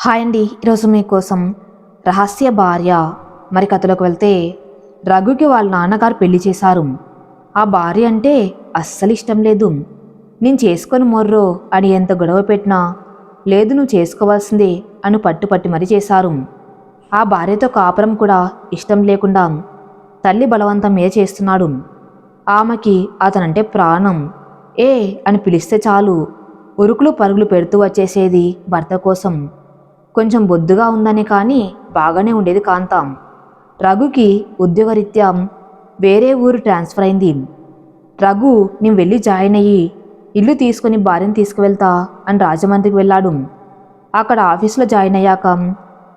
Hi అండి. ఈరోజు మీకోసం రహస్య భార్య మరి కథలోకి వెళ్తే రఘుకి వాళ్ళ నాన్నగారు పెళ్ళి చేశారు. ఆ భార్య అంటే అస్సలు ఇష్టం లేదు. నేను చేసుకొని మొర్రో అని ఎంత గొడవ పెట్టినా లేదు నువ్వు చేసుకోవాల్సిందే అని పట్టుపట్టి మరీ చేశారు. ఆ భార్యతో కాపురం కూడా ఇష్టం లేకుండా తల్లి బలవంతం మీద చేస్తున్నాడు. ఆమెకి అతనంటే ప్రాణం. ఏ అని పిలిస్తే చాలు. ఉరుకులు పరుగులు పెడుతూ వచ్చేసేది భర్త కోసం. కొంచెం బొద్దుగా ఉందని కానీ బాగానే ఉండేది కాంతాం. రఘుకి ఉద్యోగరీత్యా వేరే ఊరు ట్రాన్స్ఫర్ అయింది. రఘు నేను వెళ్ళి జాయిన్ అయ్యి ఇల్లు తీసుకుని భార్యను తీసుకువెళ్తా అని రాజమండ్రికి వెళ్ళాడు. అక్కడ ఆఫీస్లో జాయిన్ అయ్యాక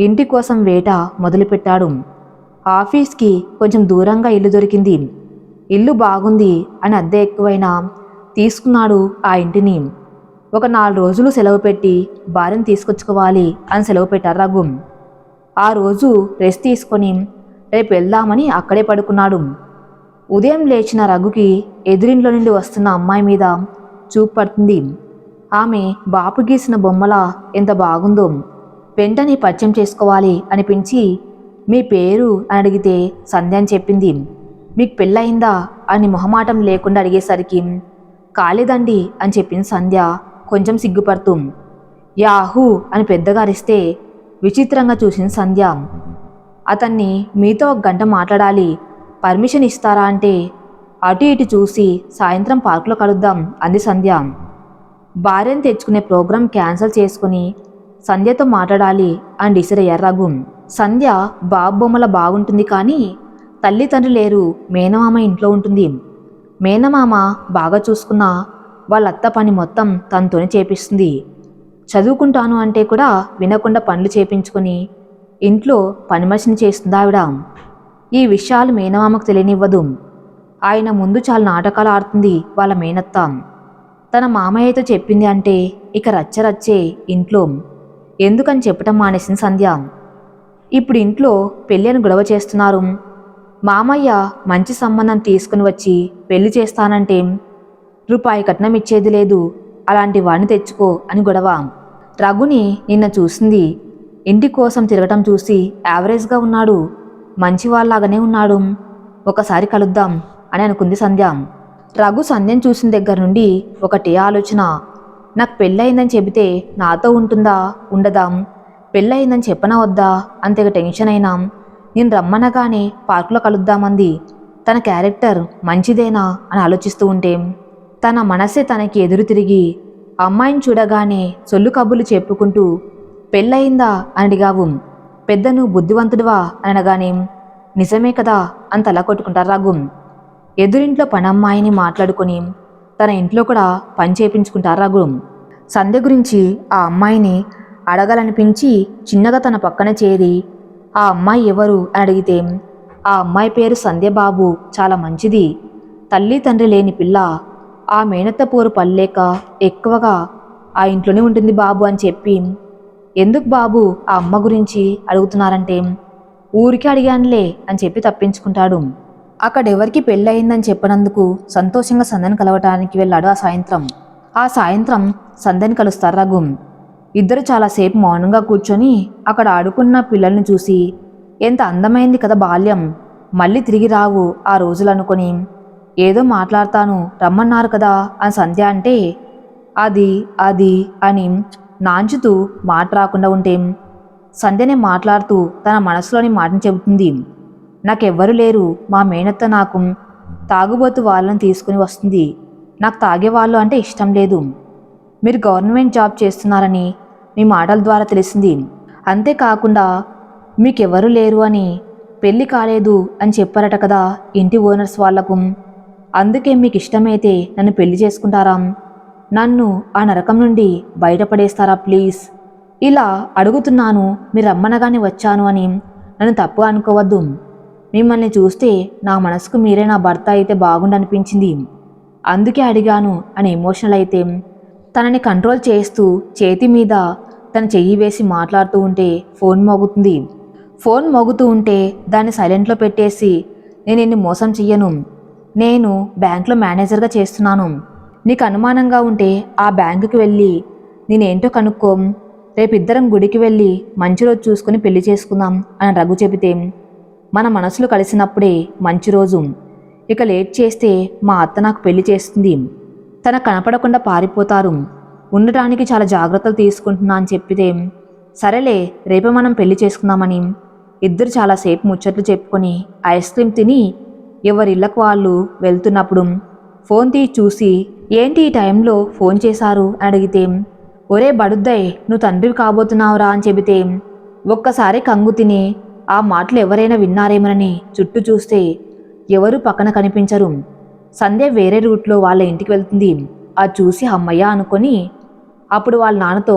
ఇంటి కోసం వేట మొదలుపెట్టాడు. ఆఫీస్కి కొంచెం దూరంగా ఇల్లు దొరికింది. ఇల్లు బాగుంది అని అద్దె ఎక్కువైనా తీసుకున్నాడు ఆ ఇంటిని. ఒక నాలుగు రోజులు సెలవు పెట్టి భార్యను తీసుకొచ్చుకోవాలి అని సెలవు పెట్టారు రఘు. ఆ రోజు రెస్ట్ తీసుకొని రేపు వెళ్దామని అక్కడే పడుకున్నాడు. ఉదయం లేచిన రఘుకి ఎదురింట్లో నుండి వస్తున్న అమ్మాయి మీద చూపు పడుతుంది. ఆమె బాపు గీసిన బొమ్మల ఎంత బాగుందో వెంటనే పరిచయం చేసుకోవాలి అనిపించి మీ పేరు అని అడిగితే సంధ్య అని చెప్పింది. మీకు పెళ్ళయిందా? అని మొహమాటం లేకుండా అడిగేసరికి కాలేదండి అని చెప్పింది సంధ్య. కొంచెం సిగ్గుపడుతూ. యాహూ అని పెద్దగా అరిస్తే విచిత్రంగా చూసింది సంధ్య అతన్ని మీతో ఒక గంట మాట్లాడాలి పర్మిషన్ ఇస్తారా అంటే అటు ఇటు చూసి సాయంత్రం పార్కులో కలుద్దాం అంది సంధ్య. భార్యను తెచ్చుకునే ప్రోగ్రాం క్యాన్సిల్ చేసుకుని సంధ్యతో మాట్లాడాలి అని డిసైడ్ అయ్యారు రఘు. సంధ్య బాబు బొమ్మల బాగుంటుంది కానీ తల్లిదండ్రులు లేరు మేనమామ ఇంట్లో ఉంటుంది. మేనమామ బాగా చూసుకున్న వాళ్ళ అత్త పని మొత్తం తనతోనే చేపిస్తుంది. చదువుకుంటాను అంటే కూడా వినకుండా పనులు చేపించుకొని ఇంట్లో పని మనిషిని చేస్తుంది ఆవిడ. ఈ విషయాలు మేనమామకు తెలియనివ్వదు. ఆయన ముందు చాలా నాటకాలు ఆడుతుంది వాళ్ళ మేనత్త. తన మామయ్యతో చెప్పింది అంటే ఇక రచ్చరచ్చే ఇంట్లో ఎందుకని చెప్పటం మానేసింది సంధ్య. ఇప్పుడు ఇంట్లో పెళ్ళిని గొడవ చేస్తున్నారు. మామయ్య మంచి సంబంధం తీసుకుని వచ్చి పెళ్ళి చేస్తానంటే రూపాయి కట్నం ఇచ్చేది లేదు. అలాంటి వాడిని తెచ్చుకో అని గొడవ. రఘుని నిన్న చూసింది. ఇంటి కోసం తిరగటం చూసి యావరేజ్గా ఉన్నాడు. మంచివాళ్ళలాగానే ఉన్నాడు. ఒకసారి కలుద్దాం అని అనుకుంది సంధ్య. రఘు సంధ్యను చూసిన దగ్గర నుండి ఒకటే ఆలోచన. నాకు పెళ్ళయిందని చెబితే నాతో ఉంటుందా? ఉండదాం? పెళ్ళయిందని చెప్పనా వద్దా? అంతగా టెన్షన్ అయినాం. నేను రమ్మనగానే పార్కులో కలుద్దామంది. తన క్యారెక్టర్ మంచిదేనా? అని ఆలోచిస్తూ ఉంటే తన మనసే తనకి ఎదురు తిరిగి అమ్మాయిని చూడగానే సొల్లు కబులు చెప్పుకుంటూ పెళ్ళయిందా? అని పెద్దను బుద్ధివంతుడివా? అనగానేం నిజమే కదా అని తల కొట్టుకుంటారు ఎదురింట్లో పనమ్మాయిని మాట్లాడుకుని తన ఇంట్లో కూడా పని చేపించుకుంటారు సంధ్య గురించి ఆ అమ్మాయిని అడగాలనిపించి చిన్నగా తన పక్కన చేరి ఆ అమ్మాయి ఎవరు? అని అడిగితే ఆ అమ్మాయి పేరు సంధ్యబాబు చాలా మంచిది. తల్లి తండ్రి లేని పిల్ల ఆ మేనత్త పోరు పల్లేక ఎక్కువగా ఆ ఇంట్లోనే ఉంటుంది బాబు అని చెప్పి ఎందుకు బాబు ఆ అమ్మ గురించి అడుగుతున్నారంటే ఊరికి అడిగానులే అని చెప్పి తప్పించుకుంటాడు. అక్కడెవరికి పెళ్ళయిందని చెప్పినందుకు సంతోషంగా సందని కలవటానికి వెళ్ళాడు ఆ సాయంత్రం. ఆ సాయంత్రం సందని కలుస్తారు రఘు ఇద్దరు చాలాసేపు మౌనంగా కూర్చొని అక్కడ ఆడుకున్న పిల్లల్ని చూసి ఎంత అందమైంది కదా బాల్యం మళ్ళీ తిరిగి రావు ఆ రోజులు అనుకొని ఏదో మాట్లాడతాను రమ్మన్నారు కదా అని సంధ్య అంటే అది అది అని నాంచుతూ మాట రాకుండా ఉంటే సంధ్యనే మాట్లాడుతూ తన మనసులోని మాటను చెబుతుంది. నాకెవ్వరు లేరు మా మేనత్త నాకు తాగుబోతు వాళ్ళని తీసుకుని వస్తుంది. నాకు తాగేవాళ్ళు అంటే ఇష్టం లేదు. మీరు గవర్నమెంట్ జాబ్ చేస్తున్నారని మీ మాటల ద్వారా తెలిసింది. అంతేకాకుండా మీకెవరు లేరు అని పెళ్ళి కాలేదు అని చెప్పారట కదా ఇంటి ఓనర్స్ వాళ్ళకు అందుకే మీకు ఇష్టమైతే నన్ను పెళ్ళి చేసుకుంటారా. నన్ను ఆ నరకం నుండి బయటపడేస్తారా ప్లీజ్? ఇలా అడుగుతున్నాను మీరు రమ్మనగానే వచ్చాను అని. నన్ను తప్పు అనుకోవద్దు. మిమ్మల్ని చూస్తే నా మనసుకు మీరే నా భర్త అయితే బాగుండనిపించింది. అందుకే అడిగాను అని ఎమోషనల్ అయితే. తనని కంట్రోల్ చేస్తూ చేతి మీద తన చెయ్యి వేసి మాట్లాడుతూ ఉంటే ఫోన్ మోగుతుంది. ఫోన్ మోగుతూ ఉంటే దాన్ని సైలెంట్లో పెట్టేసి నేను నిన్ను మోసం చెయ్యను. నేను బ్యాంక్లో మేనేజర్గా చేస్తున్నాను. నీకు అనుమానంగా ఉంటే ఆ బ్యాంకుకి వెళ్ళి నేనేంటో కనుక్కోం. రేపిద్దరం గుడికి వెళ్ళి మంచి రోజు చూసుకుని పెళ్ళి చేసుకుందాం అని రఘు చెబితే మన మనసులు కలిసినప్పుడే మంచి రోజు. ఇక లేట్ చేస్తే మా అత్త నాకు పెళ్ళి చేస్తుంది. తన కనపడకుండా పారిపోతారు. ఉండటానికి చాలా జాగ్రత్తలు తీసుకుంటున్నా అని చెప్పితే సరేలే రేపే మనం పెళ్ళి చేసుకుందామని. ఇద్దరు చాలాసేపు ముచ్చట్లు చెప్పుకొని ఐస్ క్రీమ్ తిని ఎవరిళ్ళకు వాళ్ళు వెళ్తున్నప్పుడు ఫోన్ తీ చూసి ఏంటి ఈ టైంలో ఫోన్ చేశారు? అని అడిగితే ఒరే బడుద్దయ్ నువ్వు తండ్రి కాబోతున్నావురా అని చెబితే ఒక్కసారి కంగు తిని ఆ మాటలు ఎవరైనా విన్నారేమోనని చుట్టూ చూస్తే ఎవరు పక్కన కనిపించరు. సంధ్య వేరే రూట్లో వాళ్ళ ఇంటికి వెళ్తుంది. అది చూసి అమ్మయ్య అనుకొని అప్పుడు వాళ్ళ నాన్నతో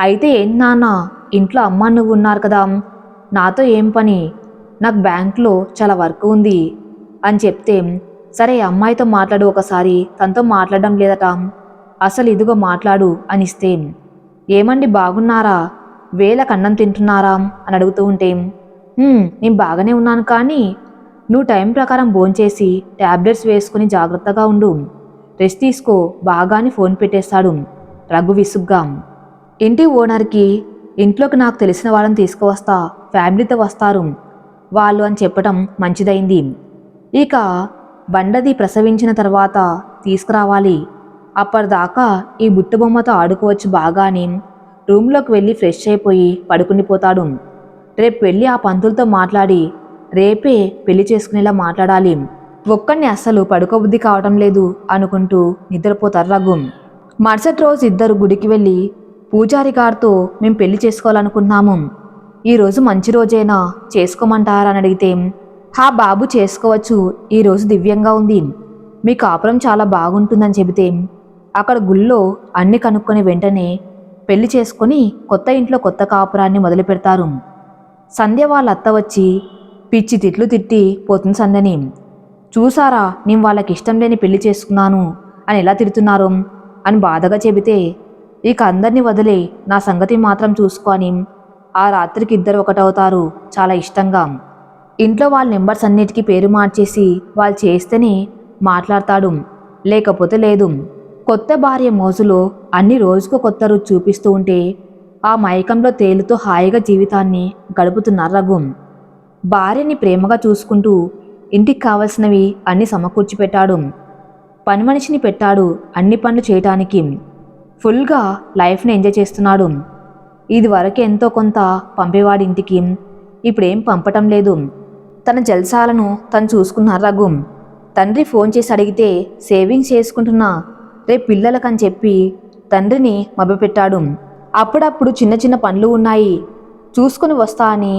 అయితే ఏంటి నాన్న ఇంట్లో అమ్మ నువ్వు ఉన్నారు కదా నాతో ఏం పని? నాకు బ్యాంక్లో చాలా వర్క్ ఉంది. అని చెప్తే సరే అమ్మాయితో మాట్లాడు ఒకసారి తనతో మాట్లాడడం లేదట. అసలు ఇదిగో మాట్లాడు అని ఇస్తే ఏమండి బాగున్నారా? వేల కన్నం తింటున్నారా? అని అడుగుతూ ఉంటే నేను బాగానే ఉన్నాను కానీ నువ్వు టైం ప్రకారం భోంచేసి ట్యాబ్లెట్స్ వేసుకుని జాగ్రత్తగా ఉండు. రెస్ట్ తీసుకో బాగాని ఫోన్ పెట్టేస్తాడు రఘు విసుగ్గా. ఇంటి ఓనర్కి? ఇంట్లోకి నాకు తెలిసిన వాళ్ళని తీసుకువస్తా ఫ్యామిలీతో వస్తారు వాళ్ళు అని చెప్పటం మంచిదైంది. ఇక బండది ప్రసవించిన తర్వాత తీసుకురావాలి. అప్పటిదాకా ఈ బుట్టబొమ్మతో ఆడుకోవచ్చు బాగానే రూమ్లోకి వెళ్ళి ఫ్రెష్ అయిపోయి పడుకునిపోతాడు రేపు వెళ్ళి ఆ పంతులతో మాట్లాడి రేపే పెళ్ళి చేసుకునేలా మాట్లాడాలి. ఒక్కడిని అస్సలు పడుకోబుద్ధి కావటం లేదు అనుకుంటూ నిద్రపోతారు రఘు. మరుసటి రోజు ఇద్దరు గుడికి వెళ్ళి పూజారి గారితో మేము పెళ్ళి చేసుకోవాలనుకున్నాము ఈరోజు మంచి రోజైనా చేసుకోమంటారని అడిగితే హా బాబు చేసుకోవచ్చు. ఈరోజు దివ్యంగా ఉంది. మీ కాపురం చాలా బాగుంటుందని చెబితే అక్కడ గుళ్ళో అన్ని కనుక్కొని వెంటనే పెళ్ళి చేసుకొని కొత్త ఇంట్లో కొత్త కాపురాన్ని మొదలు పెడతారు. సంధ్య వాళ్ళ అత్త వచ్చి పిచ్చి తిట్లు తిట్టి పోతుంది సంధ్యని. చూసారా నేను వాళ్ళకి ఇష్టం లేని పెళ్ళి చేసుకున్నాను అని ఎలా తిడుతున్నారు? అని బాధగా చెబితే ఇక అందరినీ వదిలే నా సంగతి మాత్రం చూసుకొని ఆ రాత్రికి ఇద్దరు ఒకటవుతారు. చాలా ఇష్టంగా. ఇంట్లో వాళ్ళ నెంబర్స్ అన్నిటికీ పేరు మార్చేసి వాళ్ళు చేస్తేనే మాట్లాడతాడు. లేకపోతే లేదు. కొత్త భార్య మోజులో అన్ని రోజుకు కొత్త రుచి చూపిస్తూ ఉంటే ఆ మైకంలో తేలుతో హాయిగా జీవితాన్ని గడుపుతున్నారు రఘు. భార్యని ప్రేమగా చూసుకుంటూ ఇంటికి కావలసినవి అన్ని సమకూర్చి పెట్టాడు పని మనిషిని పెట్టాడు అన్ని పనులు చేయటానికి. ఫుల్గా లైఫ్ని ఎంజాయ్ చేస్తున్నాడు. ఇది వరకు ఎంతో కొంత పంపేవాడి ఇంటికి ఇప్పుడేం పంపటం లేదు. తన జల్సాలను తను చూసుకున్నారు రఘు తండ్రి ఫోన్ చేసి అడిగితే సేవింగ్స్ చేసుకుంటున్నా రేపు పిల్లలకని చెప్పి తండ్రిని మభ్యపెట్టాడు. అప్పుడప్పుడు చిన్న చిన్న పనులు ఉన్నాయి. చూసుకుని వస్తా అని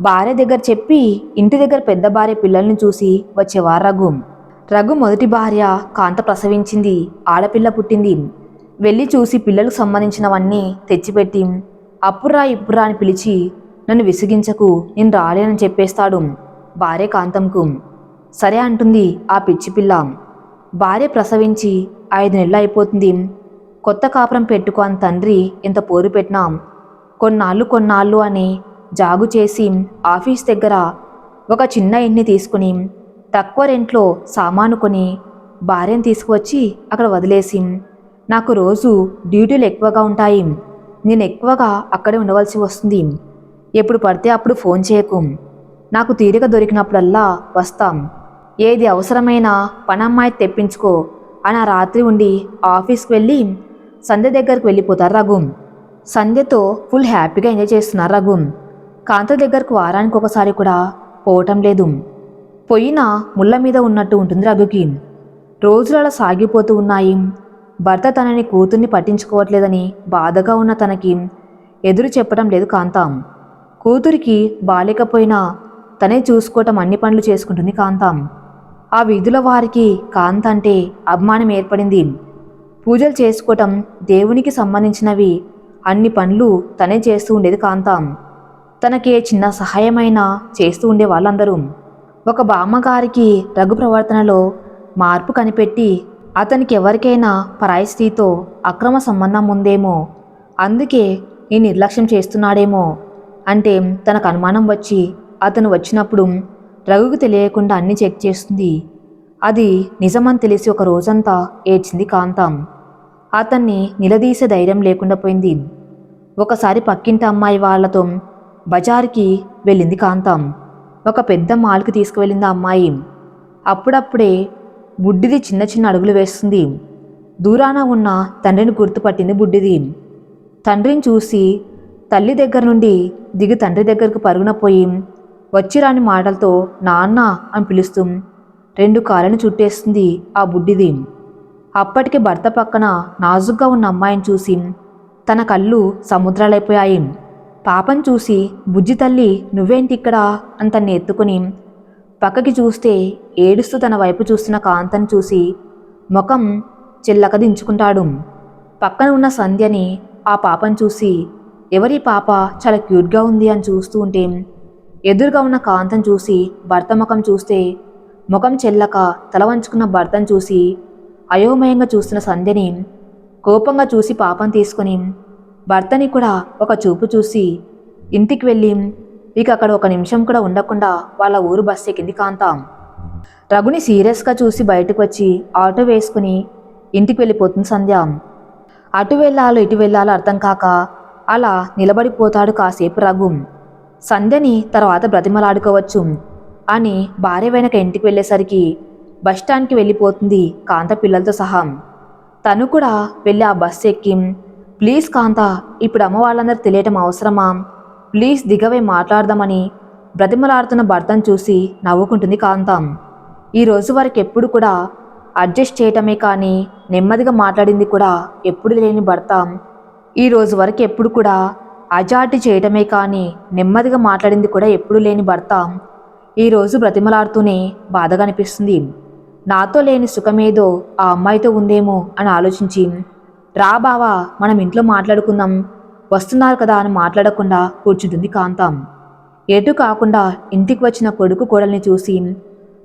భార్య దగ్గర చెప్పి ఇంటి దగ్గర పెద్ద భార్య పిల్లల్ని చూసి వచ్చేవారు రఘు. రఘు మొదటి భార్య కాంత ప్రసవించింది ఆడపిల్ల పుట్టింది. వెళ్ళి చూసి పిల్లలకు సంబంధించినవన్నీ తెచ్చిపెట్టి అప్పురా ఇప్పురా అని పిలిచి నన్ను విసిగించకు నేను రాలేనని చెప్పేస్తాడు. భార్య కాంతంకు. సరే అంటుంది ఆ పిచ్చి పిల్ల. భార్య ప్రసవించి ఐదు నెలలు అయిపోతుంది కొత్త కాపురం పెట్టుకో అని తండ్రి ఇంత పోరు పెట్టినాం కొన్నాళ్ళు కొన్నాళ్ళు అని జాగు చేసి ఆఫీస్ దగ్గర ఒక చిన్న ఇంటిని తీసుకుని తక్కువ రెంట్లో సామాను కొని భార్యను తీసుకువచ్చి అక్కడ వదిలేసి నాకు రోజు డ్యూటీలు ఎక్కువగా ఉంటాయి. నేను ఎక్కువగా అక్కడే ఉండవలసి వస్తుంది. ఎప్పుడు పడితే అప్పుడు ఫోన్ చేయకు. నాకు తీరిక దొరికినప్పుడల్లా వస్తాం. ఏది అవసరమైనా పనమ్మాయి తెప్పించుకో. అని ఆ రాత్రి ఉండి ఆఫీస్కి వెళ్ళి సంధ్య దగ్గరకు వెళ్ళిపోతారు రఘు. సంధ్యతో ఫుల్ హ్యాపీగా ఎంజాయ్ చేస్తున్నారు రఘు. కాంత దగ్గరకు వారానికి ఒకసారి కూడా పోవటం లేదు. పొయ్యిన ముళ్ళ మీద ఉన్నట్టు ఉంటుంది రఘుకి రోజులు అలా సాగిపోతూ ఉన్నాయి. భర్త తనని కూతుర్ని పట్టించుకోవట్లేదని బాధగా ఉన్న తనకి ఎదురు చెప్పడం లేదు కాంతాం. కూతురికి బాలేకపోయినా తనే చూసుకోవటం అన్ని పనులు చేసుకుంటుంది కాంతాం. ఆ విధుల వారికి కాంత అంటే అభిమానం ఏర్పడింది. పూజలు చేసుకోవటం దేవునికి సంబంధించినవి. అన్ని పనులు తనే చేస్తూ ఉండేది కాంతాం. తనకే చిన్న సహాయమైనా చేస్తూ ఉండే వాళ్ళందరూ. ఒక బామ్మగారికి రఘు ప్రవర్తనలో మార్పు కనిపెట్టి అతనికి ఎవరికైనా పరాయి స్త్రీతో అక్రమ సంబంధం ఉందేమో అందుకే ఈ నిర్లక్ష్యం చేస్తున్నాడేమో అంటే తనకు అనుమానం వచ్చి అతను వచ్చినప్పుడు రఘుకు తెలియకుండా అన్ని చెక్ చేస్తుంది. అది నిజమని తెలిసి ఒక రోజంతా ఏడ్చింది కాంతం. అతన్ని నిలదీసే ధైర్యం లేకుండా పోయింది. ఒకసారి పక్కింటి అమ్మాయి వాళ్ళతో బజార్కి వెళ్ళింది కాంతం. ఒక పెద్ద మాల్కి తీసుకువెళ్ళింది ఆ అమ్మాయి. అప్పుడప్పుడే బుడ్డిది చిన్న చిన్న అడుగులు వేస్తుంది. దూరాన ఉన్న తండ్రిని గుర్తుపట్టింది బుడ్డిది. తండ్రిని చూసి తల్లి దగ్గర నుండి దిగి తండ్రి దగ్గరకు పరుగున పోయి వచ్చిరాని మాటలతో నాన్న అని పిలుస్తూ రెండు కాళ్ళను చుట్టేస్తుంది ఆ బుడ్డిది. అప్పటికి భర్త పక్కన నాజుగ్గా ఉన్న అమ్మాయిని చూసి తన కళ్ళు సముద్రాలైపోయాయి. పాపం చూసి బుజ్జి తల్లి నువ్వేంటి ఇక్కడ అని తన్ని ఎత్తుకుని పక్కకి చూస్తే ఏడుస్తూ తన వైపు చూస్తున్న కాంతను చూసి ముఖం చిల్లక దించుకుంటాడు. పక్కన ఉన్న సంధ్యని ఆ పాపను చూసి ఎవరి పాప? చాలా క్యూట్గా ఉంది అని చూస్తూ ఉంటే ఎదురుగా ఉన్న కాంతం చూసి భర్త ముఖం చూస్తే ముఖం చెల్లక తల వంచుకున్న భర్తను చూసి అయోమయంగా చూస్తున్న సంధ్యని కోపంగా చూసి పాపం తీసుకుని భర్తని కూడా ఒక చూపు చూసి ఇంటికి వెళ్ళి ఇక అక్కడ ఒక నిమిషం కూడా ఉండకుండా వాళ్ళ ఊరు బస్ ఎక్కింది కాంతాం. రఘుని సీరియస్గా చూసి బయటకు వచ్చి ఆటో వేసుకుని ఇంటికి వెళ్ళిపోతుంది సంధ్య. అటు వెళ్ళాలో ఇటు వెళ్ళాలో అర్థం కాక అలా నిలబడిపోతాడు కాసేపు రఘు. సంధ్యని తర్వాత బ్రతిమలాడుకోవచ్చు అని భార్య వెనక ఇంటికి వెళ్ళేసరికి బస్టాండ్కి వెళ్ళిపోతుంది కాంత పిల్లలతో సహా. తను కూడా వెళ్ళి ఆ బస్సు ఎక్కి ప్లీజ్ కాంత ఇప్పుడు అమ్మ వాళ్ళందరూ తెలియటం అవసరమా? ప్లీజ్ దిగవే మాట్లాడదామని. బ్రతిమలాడుతున్న భర్తను చూసి నవ్వుకుంటుంది కాంతం. ఈ రోజు వరకు ఎప్పుడు కూడా అడ్జస్ట్ చేయటమే కానీ నెమ్మదిగా మాట్లాడింది కూడా ఎప్పుడు లేని భర్త. ఈ రోజు వరకు ఎప్పుడు కూడా అజాటి చేయటమే కానీ నెమ్మదిగా మాట్లాడింది కూడా ఎప్పుడూ లేని భర్త ఈరోజు బ్రతిమలాడుతూనే బాధగా అనిపిస్తుంది. నాతో లేని సుఖమేదో ఆ అమ్మాయితో ఉందేమో అని ఆలోచించి రా బావా మనం ఇంట్లో మాట్లాడుకుందాం. వస్తున్నారు కదా అని మాట్లాడకుండా కూర్చుంటుంది కాంతం. ఎటు కాకుండా ఇంటికి వచ్చిన కొడుకు కోడల్ని చూసి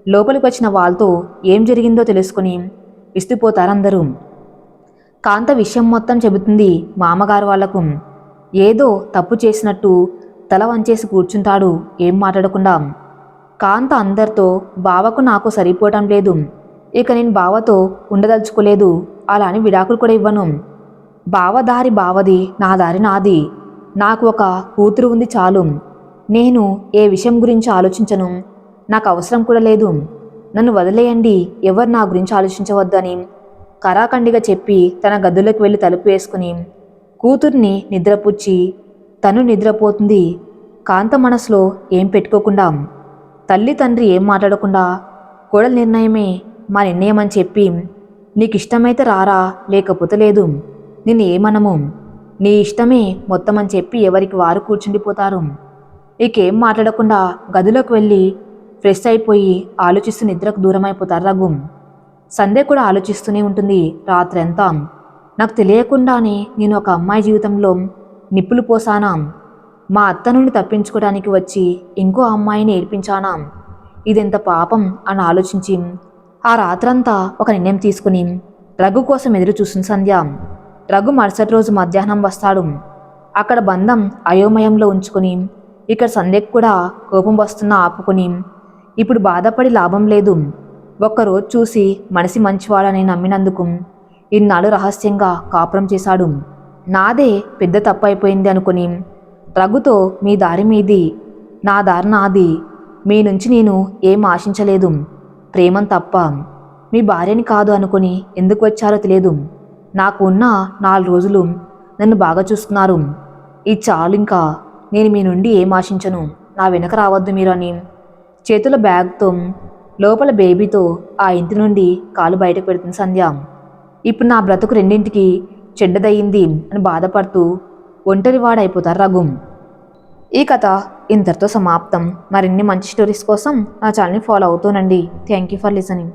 లోపలికి వచ్చిన వాళ్ళతో ఏం జరిగిందో తెలుసుకుని విస్తుపోతారందరూ కాంత విషయం మొత్తం చెబుతుంది మామగారు వాళ్ళకు. ఏదో తప్పు చేసినట్టు తల వంచేసి కూర్చుంటాడు ఏం మాట్లాడకుండా. కాంత అందరితో బావకు నాకు సరిపోవటం లేదు. ఇక నేను బావతో ఉండదలుచుకోలేదు అలా అని విడాకులు కూడా ఇవ్వను. బావ దారి బావది నా దారి నాది. నాకు ఒక కూతురు ఉంది చాలు. నేను ఏ విషయం గురించి ఆలోచించను. నాకు అవసరం కూడా లేదు. నన్ను వదిలేయండి ఎవరు నా గురించి ఆలోచించవద్దని కరాఖండిగా చెప్పి తన గదులోకి వెళ్ళి తలుపు వేసుకుని కూతుర్ని నిద్రపుచ్చి తను నిద్రపోతుంది. కాంత మనసులో ఏం పెట్టుకోకుండా తల్లి తండ్రి ఏం మాట్లాడకుండా కోడల నిర్ణయమే మా నిర్ణయం అని చెప్పి నీకు ఇష్టమైతే రారా లేకపోతే లేదు. నిన్ను ఏమనము? నీ ఇష్టమే మొత్తం అని చెప్పి ఎవరికి వారు కూర్చుండిపోతారు. ఇకేం మాట్లాడకుండా గదిలోకి వెళ్ళి ఫ్రెష్ అయిపోయి ఆలోచిస్తూ నిద్రకు దూరం అయిపోతారు రఘు. సంధ్య కూడా ఆలోచిస్తూనే ఉంటుంది రాత్రంతా. నాకు తెలియకుండానే నేను ఒక అమ్మాయి జీవితంలో నిప్పులు పోసానా. మా అత్త నుండి తప్పించుకోవడానికి వచ్చి ఇంకో అమ్మాయిని ఏడ్పించానా. ఇదెంత పాపం అని ఆలోచించి ఆ రాత్రంతా ఒక నిర్ణయం తీసుకుని రఘు కోసం ఎదురు చూసిన సంధ్య. రఘు మరుసటి రోజు మధ్యాహ్నం వస్తాడు. అక్కడ బంధం అయోమయంలో ఉంచుకుని ఇక్కడ సంధ్యకు కూడా కోపం వస్తున్నా ఆపుకుని ఇప్పుడు బాధపడి లాభం లేదు. ఒక్కరోజు చూసి మనిషి మంచివాడని నమ్మినందుకు ఇన్నాళ్ళు రహస్యంగా కాపురం చేశాడు. నాదే పెద్ద తప్పు అయిపోయింది అనుకుని రఘుతో మీ దారి మీది నా దారి నాది మీ నుంచి నేను ఏం ఆశించలేదు. ప్రేమం తప్ప మీ భార్యని కాదు అనుకుని ఎందుకు వచ్చారో తెలియదు. నాకు ఉన్న నాలుగు రోజులు నన్ను బాగా చూసుకున్నారు ఈ చాలు ఇంకా నేను మీ నుండి ఏం ఆశించను? నా వెనక రావద్దు మీరు అని చేతుల బ్యాగ్తో లోపల బేబీతో ఆ ఇంటి నుండి కాలు బయటకు పెడుతుంది సంధ్య. ఇప్పుడు నా బ్రతుకు రెండింటికి చెడ్డదయ్యింది అని బాధపడుతూ ఒంటరివాడైపోతారు రఘు. ఈ కథ ఇంతటితో సమాప్తం. మరిన్ని మంచి స్టోరీస్ కోసం నా ఛానల్ని follow అవుతూనండి. Thank you for listening.